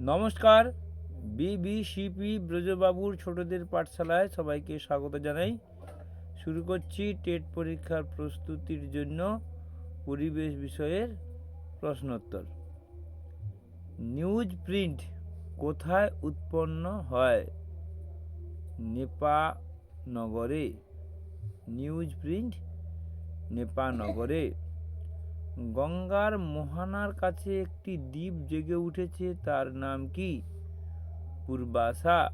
নমস্কার। বিবিসিপি ব্রজবাবুর ছোটদের পাঠশালায় সবাইকে স্বাগত জানাই। শুরু করছি টেট পরীক্ষার প্রস্তুতির জন্য পরিবেশ বিষয়ের প্রশ্নোত্তর। নিউজ প্রিন্ট কোথায় উৎপন্ন হয়? নেপানগরে। নিউজ প্রিন্ট নেপানগরে। গঙ্গার মোহানার কাছে একটি দ্বীপ জেগে উঠেছে, তার নাম কি? পূর্বাশা।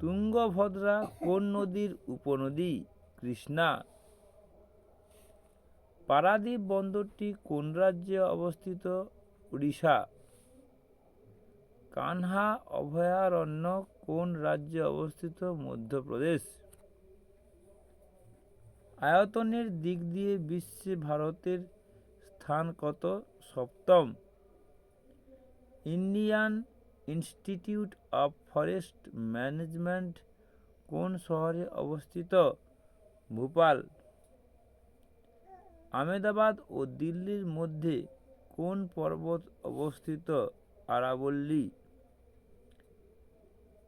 তুঙ্গভদ্রা কোন নদীর উপনদী? কৃষ্ণা। পারাদ্বীপ বন্দরটি কোন রাজ্যে অবস্থিত? উড়িষ্যা। কানহা অভয়ারণ্য কোন রাজ্যে অবস্থিত? মধ্যপ্রদেশ। আয়তনের দিক দিয়ে বিশ্বে ভারতের স্থান কত? সপ্তম। Indian Institute of Forest Management কোন শহরে অবস্থিত? ভোপাল। আমেদাবাদ ও দিল্লির মধ্যে কোন পর্বত অবস্থিত? আরাবল্লী।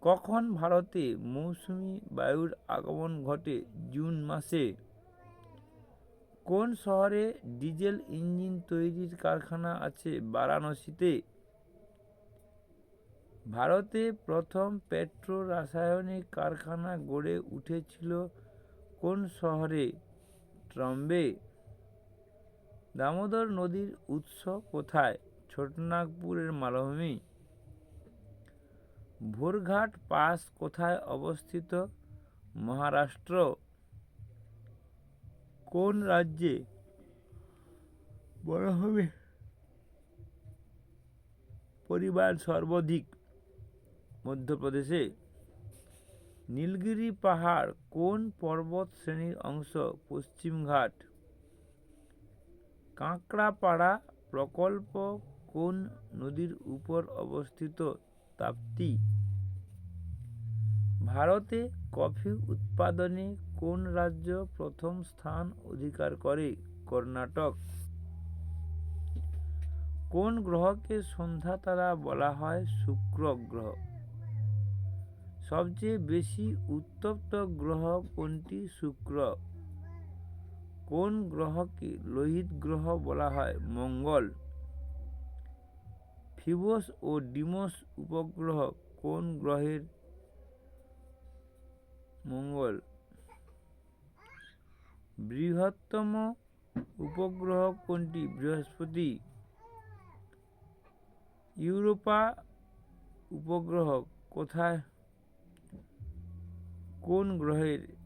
কখন ভারতে মৌসুমি বায়ুর আগমন ঘটে? জুন মাসে। কোন শহরে ডিজেল ইঞ্জিন তৈরির কারখানা আছে বারাণসীতে? ভারতে প্রথম পেট্রো রাসায়নিক কারখানা গড়ে উঠেছিল কোন শহরে? ট্রম্বে। দামোদর নদীর উৎস কোথায়? ছোটনাগপুরের মালভূমি। ভোরঘাট পাস কোথায় অবস্থিত? মহারাষ্ট্র। কোন রাজ্যে বনভূমি পরিবার সর্বাধিক মধ্যপ্রদেশে। নীলগিরি পাহাড় কোন পর্বত শ্রেণির অংশ? পশ্চিমঘাট কাঁকড়াপাড়া প্রকল্প কোন নদীর উপর অবস্থিত? তাপ্তি। ভারতে কফি উৎপাদনে কোন রাজ্য প্রথম স্থান অধিকার করে? কর্ণাটক। কোন গ্রহকে সন্ধ্যা তারা বলা হয় শুক্র গ্রহ? সবচেয়ে বেশি উত্তপ্ত গ্রহ কোনটি? শুক্র। কোন গ্রহকে লোহিত গ্রহ বলা হয়? মঙ্গল। ফিবস ও ডিমোস উপগ্রহ কোন গ্রহের? মঙ্গল। বৃহত্তম উপগ্রহ কোনটি? বৃহস্পতি। ইউরোপা উপগ্রহ কোথায়? কোন গ্রহের?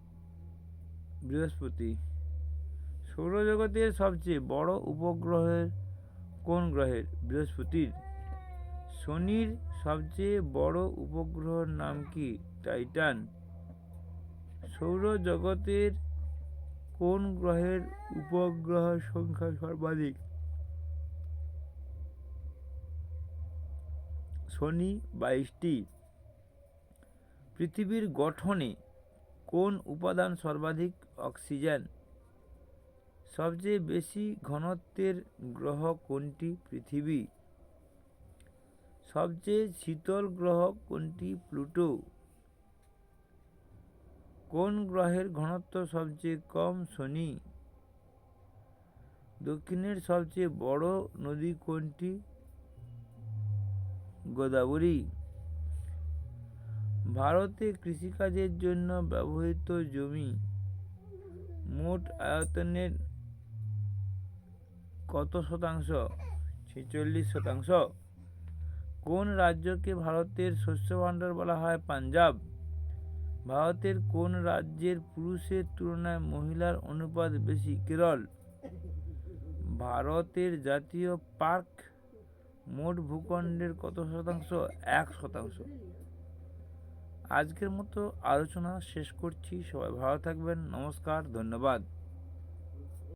বৃহস্পতি। সৌরজগতের সবচেয়ে বড় উপগ্রহের কোন গ্রহের? বৃহস্পতির। শনির সবচেয়ে বড় উপগ্রহের নাম কি? টাইটান। সৌরজগতের কোন গ্রহের উপগ্রহ সংখ্যা সর্বাধিক? শনি বাইশটি। পৃথিবীর গঠনে কোন উপাদান সর্বাধিক অক্সিজেন? সবচেয়ে বেশি ঘনত্বের গ্রহ কোনটি পৃথিবী? সবচেয়ে শীতল গ্রহ কোনটি? প্লুটো। কোন গ্রহের ঘনত্ব সবচেয়ে কম শনি? দক্ষিণের সবচেয়ে বড় নদী কোনটি? গোদাবরী। ভারতে কৃষিকাজের জন্য ব্যবহৃত জমি মোট আয়তনের কত শতাংশ? ছেচল্লিশ শতাংশ। কোন রাজ্যকে ভারতের শস্য ভাণ্ডার বলা হয়? পাঞ্জাব। ভারতের কোন রাজ্যের পুরুষের তুলনায় মহিলার অনুপাত বেশি? কেরল। ভারতের জাতীয় পার্ক মোট ভূখণ্ডের কত শতাংশ? এক শতাংশ। আজকের মতো আলোচনা শেষ করছি। সবাই ভালো থাকবেন। নমস্কার, ধন্যবাদ।